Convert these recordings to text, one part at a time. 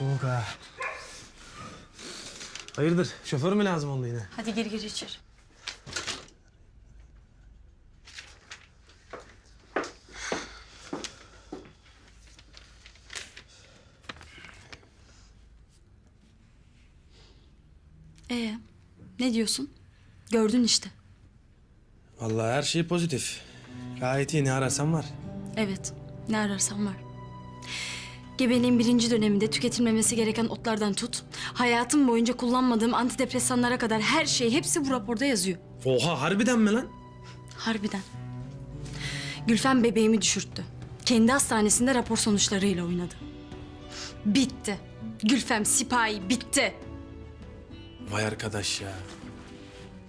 soğuk ha. Hayırdır? Şoför mü lazım oldu yine? Hadi gir gir içeri. Ee, ne diyorsun? Gördün işte. Vallahi her şey pozitif. Gayet iyi ne ararsan var. Evet, ne ararsan var. Gebeliğin birinci döneminde tüketilmemesi gereken otlardan tut, hayatım boyunca kullanmadığım antidepresanlara kadar her şey hepsi bu raporda yazıyor. Oha harbiden mi lan? Harbiden. Gülfem bebeğimi düşürttü. Kendi hastanesinde rapor sonuçlarıyla oynadı. Bitti. Gülfem sipahi bitti. Vay arkadaş ya.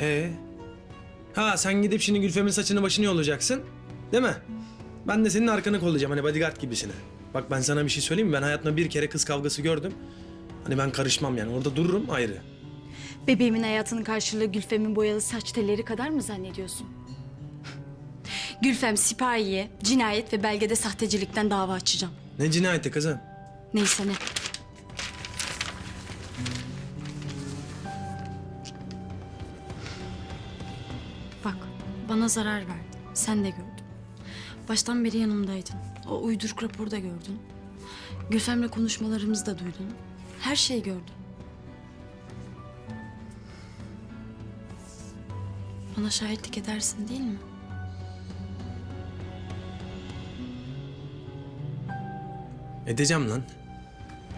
Ee? Ha sen gidip şimdi Gülfem'in saçını başını yolacaksın. Değil mi? Ben de senin arkanı kollayacağım hani bodyguard gibisine. Bak ben sana bir şey söyleyeyim mi? Ben hayatımda bir kere kız kavgası gördüm. Hani ben karışmam yani. Orada dururum ayrı. Bebeğimin hayatının karşılığı Gülfem'in boyalı saç telleri kadar mı zannediyorsun? Gülfem sipahiye cinayet ve belgede sahtecilikten dava açacağım. Ne cinayeti kızım? Neyse ne. Bak, bana zarar verdin. Sen de gördün. Baştan beri yanımdaydın. O uyduruk raporu da gördün. Gülfem'le konuşmalarımızı da duydun. Her şeyi gördün. Bana şahitlik edersin değil mi? Edeceğim lan.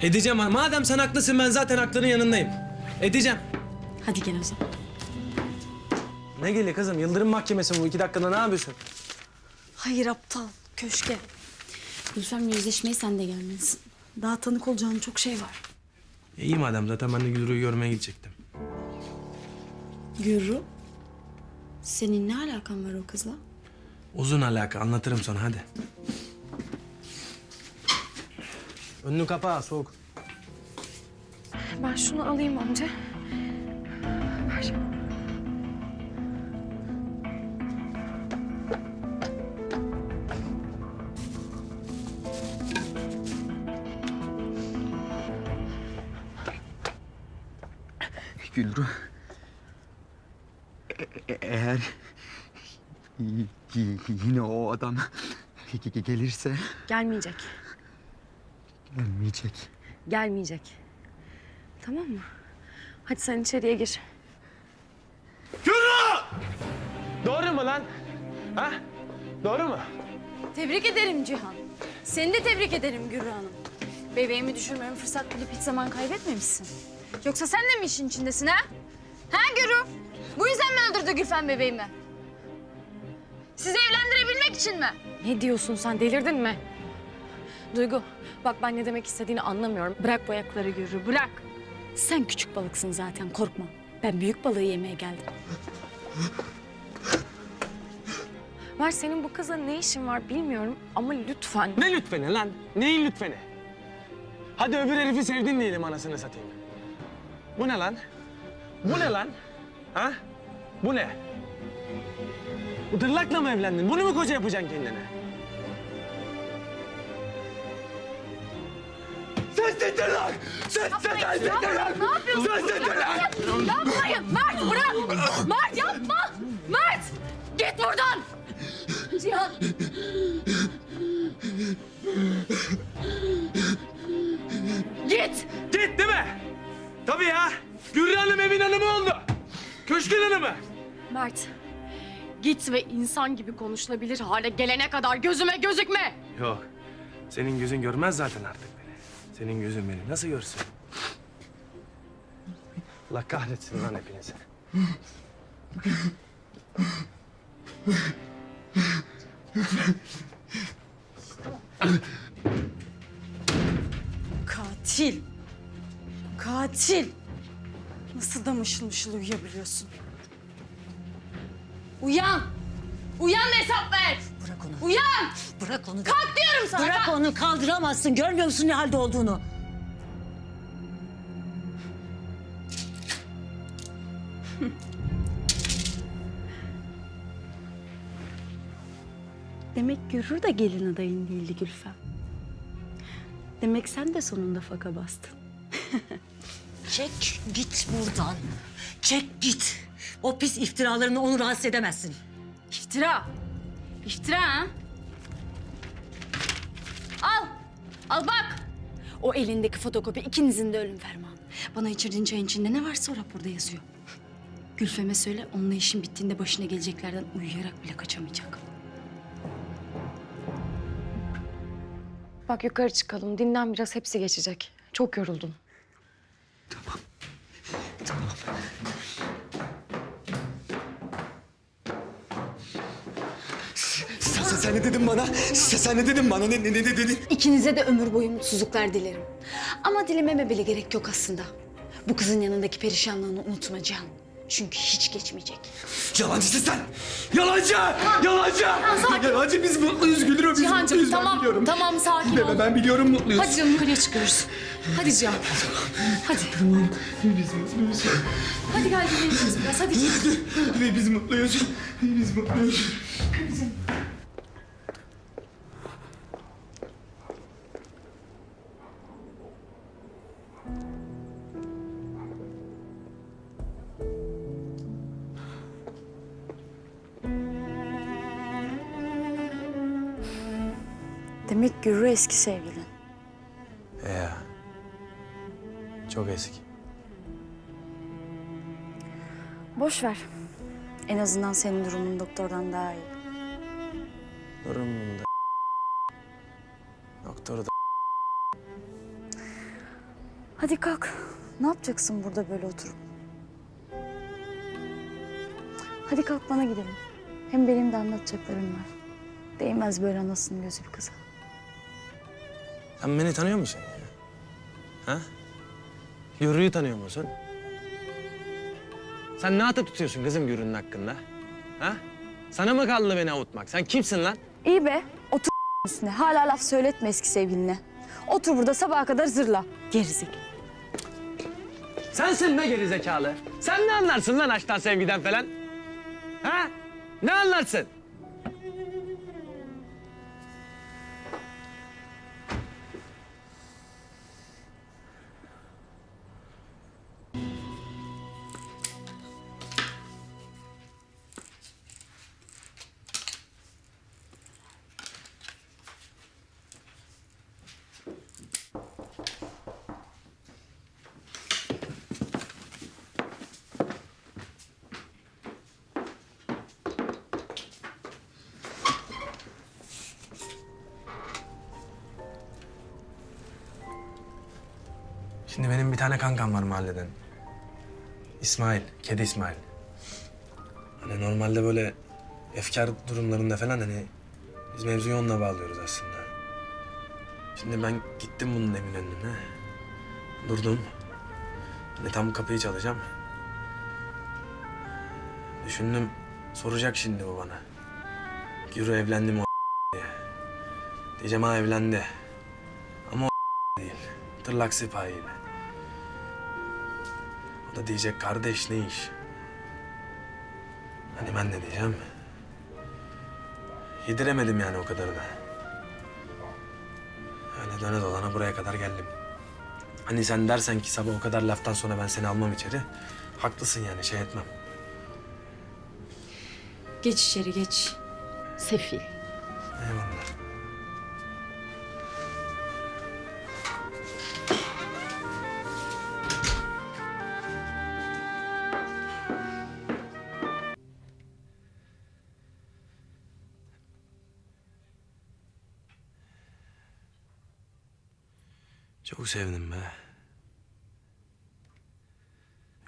Edeceğim. Madem sen haklısın ben zaten hakların yanındayım. Edeceğim. Hadi gel o zaman. Ne geliyor kızım? Yıldırım mahkemesi bu. iki dakikada ne yapıyorsun? Hayır aptal, köşke. Gülfem'le yüzleşmeye sen de gelmelisin. Daha tanık olacağın çok şey var. E, iyi madem zaten ben de Gülru'yu görmeye gidecektim. Gürru, senin ne alakan var o kızla? Uzun alaka anlatırım sonra hadi. Önünü kapa soğuk. Ben şunu alayım önce. Ver. Gülru. E- e- eğer yine o adam ge- gelirse Gelmeyecek. gelmeyecek. Gelmeyecek. Tamam mı? Hadi sen içeriye gir. Doğru mu lan? Ha? Doğru mu? Tebrik ederim Cihan. Seni de tebrik ederim Gürru Hanım. Bebeğimi düşürmeme fırsat bulup hiç zaman kaybetmemişsin. Yoksa sen de mi işin içindesin ha? Ha Gürru? Bu yüzden mi öldürdü Gülfem bebeğimi? Sizi evlendirebilmek için mi? Ne diyorsun sen? Delirdin mi? Duygu, bak ben ne demek istediğini anlamıyorum. Bırak bu ayakları Gürrü, bırak. Sen küçük balıksın zaten korkma. Ben büyük balığı yemeye geldim. Var senin bu kızla ne işin var bilmiyorum ama lütfen. Ne lütfeni lan? Neyin lütfeni? Hadi öbür herifi sevdin diyelim anasını satayım. Bu ne lan? Bu ne lan? Ha? Bu ne? Bu dırlakla mı evlendin? Bunu mu koca yapacaksın kendine? Sen siktir lan! Sen, sen, sen siktir lan! Ne yapıyorsun? Sen siktir lan! Yapmayın! Mert bırak! Mert yapma! Mert! Git buradan! Cihan! Git! Git değil mi? Tabii ya. Gürrü Hanım evin hanımı oldu. Köşkün hanımı. Mert, git ve insan gibi konuşulabilir hale gelene kadar gözüme gözükme! Yok. Senin gözün görmez zaten artık beni. Senin gözün beni nasıl görsün? Allah kahretsin lan hepinizi. Katil. Katil. Nasıl da mışıl mışıl uyuyabiliyorsun? Uyan. Uyan hesap ver. Bırak onu. Uyan. Bırak onu. Kalk diyorum sana. Bırak kalk. onu kaldıramazsın. Görmüyor musun ne halde olduğunu? Demek Gürür de gelin adayın değildi Gülfem. Demek sen de sonunda faka bastın. Çek git buradan. Çek git. O pis iftiralarını onu rahatsız edemezsin. İftira. İftira ha? Al. Al bak. O elindeki fotokopi ikinizin de ölüm fermanı. Bana içirdiğin çayın içinde ne varsa o raporda yazıyor. Gülfem'e söyle onunla işin bittiğinde başına geleceklerden uyuyarak bile kaçamayacak. Bak yukarı çıkalım. Dinlen biraz hepsi geçecek. Çok yoruldum. Sen, sen, sen ne dedin bana? Sen, sen ne dedin bana? Ne, ne, ne dedin? İkinize de ömür boyu mutsuzluklar dilerim. Ama dilememe bile gerek yok aslında. Bu kızın yanındaki perişanlığını unutma Cihan. Çünkü hiç geçmeyecek. Yalancısın sen! Yalancı! Yalancı! Yalancı biz mutluyuz Gülürüm. Biz mutluyuz ben biliyorum. tamam sakin Ben, ben biliyorum mutluyuz. Hadi canım yukarıya çıkıyoruz. Hadi Cihan. Hadi. Biz mutluyuz. Hadi gel dinleniriz biraz hadi. Biz mutluyuz. Biz mutluyuz. Demek Gürü eski sevgilin. E ya. Çok eski. Boş ver. En azından senin durumun doktordan daha iyi. Durumunda. Doktoru da Hadi kalk. Ne yapacaksın burada böyle oturup? Hadi kalk bana gidelim. Hem benim de anlatacaklarım var. Değmez böyle anasının gözü bir kıza. Sen beni tanıyor musun? Ha? Yürüyü tanıyor musun? Sen ne atıp tutuyorsun kızım Gürü'nün hakkında? Ha? Sana mı kaldı beni avutmak? Sen kimsin lan? İyi be. Otur üstüne. Hala laf söyletme eski sevgiline. Otur burada sabaha kadar zırla. Gerizik. Sensin be gerizekalı. Sen ne anlarsın lan aşktan sevgiden falan? Ha? Ne anlarsın? Şimdi benim bir tane kankam var mahalleden. İsmail, kedi İsmail. Hani normalde böyle efkar durumlarında falan hani biz mevzuyu onunla bağlıyoruz aslında. Şimdi ben gittim bunun evin önüne. Durdum. Hani tam kapıyı çalacağım. Düşündüm soracak şimdi bu bana. Yürü evlendi mi o diye. Diyeceğim ha evlendi. Ama o değil. Tırlak sipahiyle. Da diyecek kardeş ne iş? Hani ben ne diyeceğim? Yediremedim yani o kadarını. Öyle döne dolana buraya kadar geldim. Hani sen dersen ki sabah o kadar laftan sonra ben seni almam içeri. Haklısın yani şey etmem. Geç içeri geç. Sefil. Eyvallah. Çok sevdim be.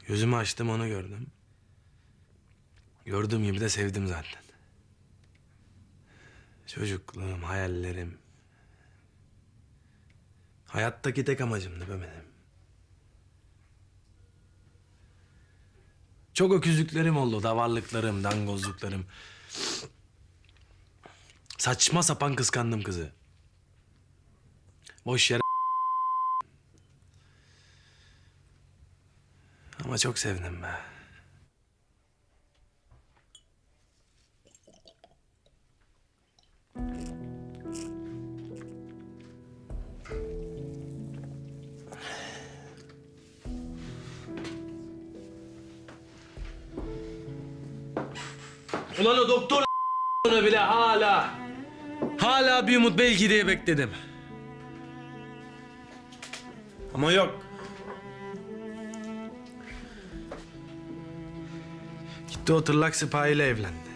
Gözümü açtım onu gördüm. Gördüğüm gibi de sevdim zaten. Çocukluğum, hayallerim. Hayattaki tek amacımdı be benim. Çok öküzlüklerim oldu, davarlıklarım, dangozluklarım. Saçma sapan kıskandım kızı. Boş yere Ama çok sevindim be. Ulan o doktor a**ını bile hala hala bir umut belki diye bekledim. Ama yok. Gitti o tırlak sipahiyle evlendi.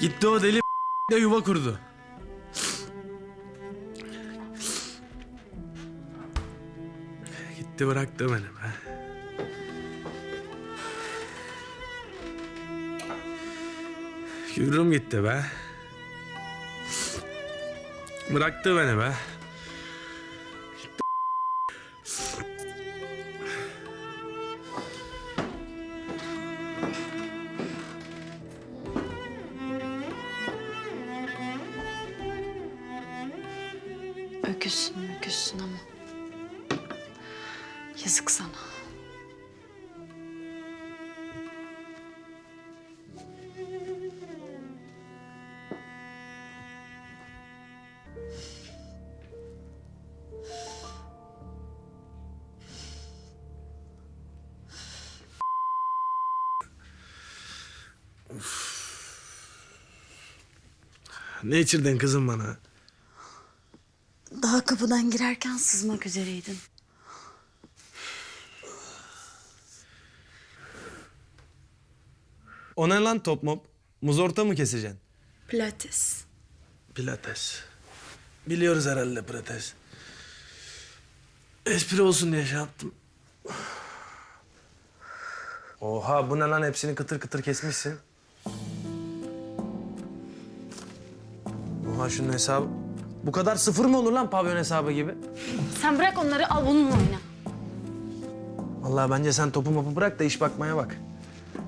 Gitti o deli de yuva kurdu. Gitti bıraktı beni be. Yürürüm gitti be. Bıraktı beni be. Öküzsün, öküzsün ama. Yazık sana. Ne içirdin kızım bana? Daha kapıdan girerken sızmak üzereydin. O ne lan top mop? Muz orta mı keseceksin? Pilates. Pilates. Biliyoruz herhalde pilates. Espri olsun diye şey yaptım. Oha bu ne lan hepsini kıtır kıtır kesmişsin. Oha şunun hesabı. Bu kadar sıfır mı olur lan pavyon hesabı gibi? Sen bırak onları al bununla oyna. Vallahi bence sen topu mopu bırak da iş bakmaya bak.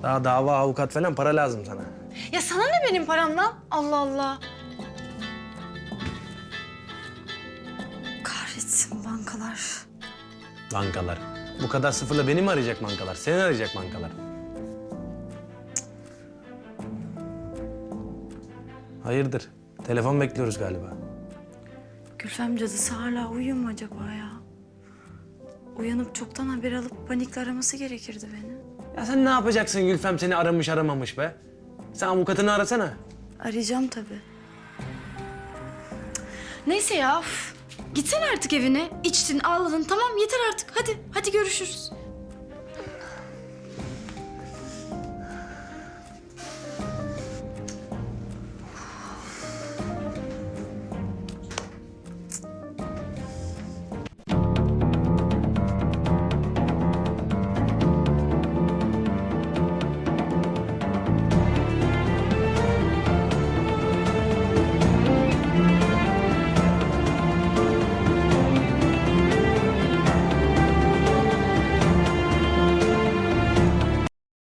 Daha dava, avukat falan para lazım sana. Ya sana ne benim paramdan? Allah Allah. Kahretsin bankalar. Bankalar. Bu kadar sıfırla beni mi arayacak bankalar? Seni arayacak bankalar. Hayırdır? Telefon bekliyoruz galiba. Gülfem cadısı hala uyuyor mu acaba ya? Uyanıp çoktan haber alıp panikle araması gerekirdi beni. Ya sen ne yapacaksın Gülfem seni aramış aramamış be? Sen avukatını arasana. Arayacağım tabii. Neyse ya. üf. Gitsene artık evine. İçtin, ağladın. Tamam yeter artık. Hadi, hadi görüşürüz.